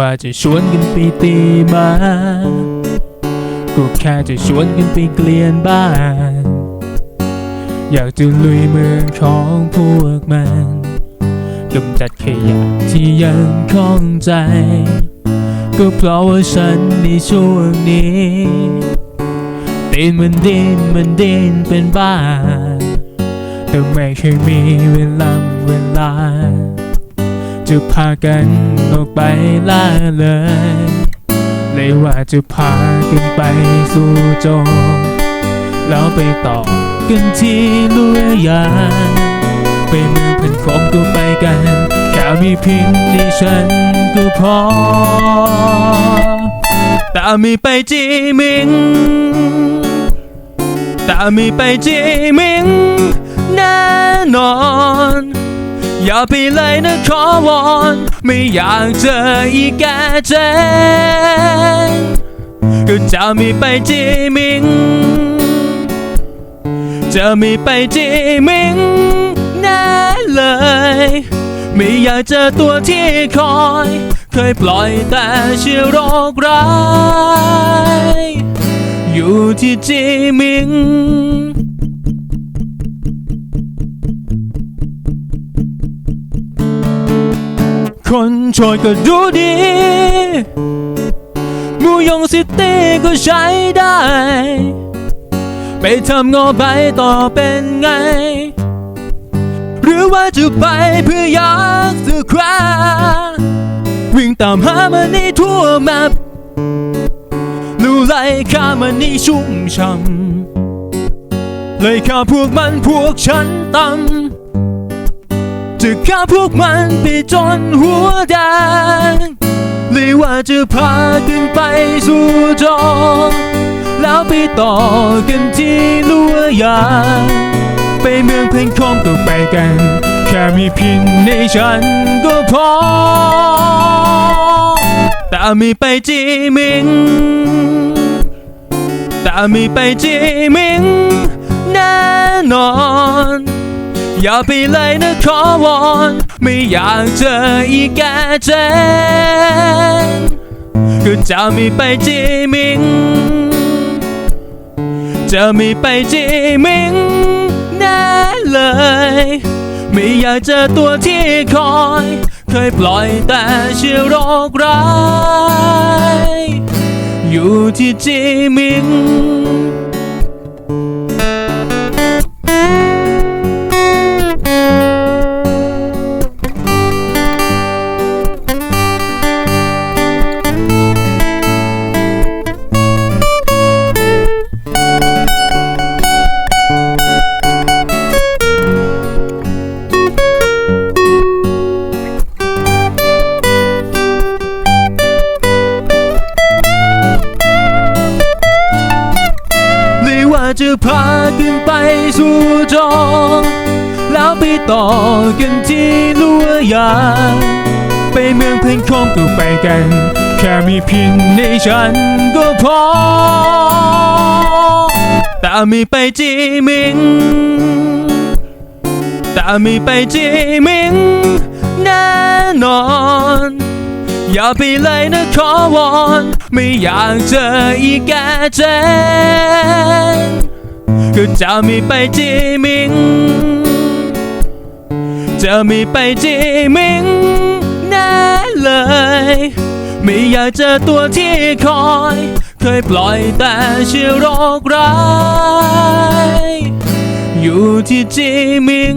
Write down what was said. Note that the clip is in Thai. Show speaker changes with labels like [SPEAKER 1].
[SPEAKER 1] ว่าจะชวนกันไปตีมาก็แค่จะชวนกันไปเกลียนบ้าน อยากจะลุยเมืองของพวกมันกำจัดขยะที่ยังคล้องใจ ก็เพราะว่าฉันในช่วงนี้ตีนมันดินมันดินเป็นบ้าแต่ไม่เคยมีเวลาเวลา จะพากันออกไปล่าเลย เลยว่าจะพากันไปสู่โจงแล้วไปต่อกันที่ลุยยางไปเมืองพันคงก็ไปกันแค่มีเพียงดิฉันก็พอแต่ไม่ไปจีมิงแต่ไม่ไปจีมิงแน่นอน อย่าไปเลยนะขอวอนไม่อยากเจออีกแกเจนก็จะไม่ไปจีมิง จะไม่ไปจีมิงแน่เลย ไม่อยากเจอตัวที่คอย เคยปล่อยแต่เชื้อโรคร้าย อยู่ที่จีมิง คนโชยก็ดูดีมูยงซิตี้ก็ใช้ได้ ไปทำงอไปต่อเป็นไง หรือว่าจะไปเพื่ออยากจะคราวิ่งตามหามันในทั่วแมปลู่ไล่ข้ามันในชุ่มช่ำเลยข้าพวกมันพวกฉันต่ำ จะฆ่าพวกมันไปจนหัวแดงหรือว่าจะพาขึ้นไปสู่จอ แล้วไปต่อกันที่ลัวยา ไปเมืองเพลงคองก็ไปกัน แค่มีพียงในฉันก็พอ แต่ไม่ไปจีมิง แต่ไม่ไปจีมิงแน่นอน อย่าไปเลยนะขอวอนไม่อยากเจออีกแกเจนก็จะไม่ไปจีมิง จะไม่ไปจีมิงแน่เลย ไม่อยากเจอตัวที่คอย เคยปล่อยแต่เชื้อโรคร้าย อยู่ที่จีมิง จะพาขึ้นไปสู่จอ แล้วไปต่อกันที่ลัวยางไปเมืองเพลงคงก็ไปกัน แค่มีเพียงในฉันก็พอ แต่ไม่ไปจีมิง แต่ไม่ไปจีมิงแน่นอน อย่าไปเลยนะขอวอนไม่อยากเจออีกแกเจนก็จะไม่ไปจีมิง จะไม่ไปจีมิงแน่เลย ไม่อยากเจอตัวที่คอย เคยปล่อยแต่เชื้อโรคร้าย อยู่ที่จีมิง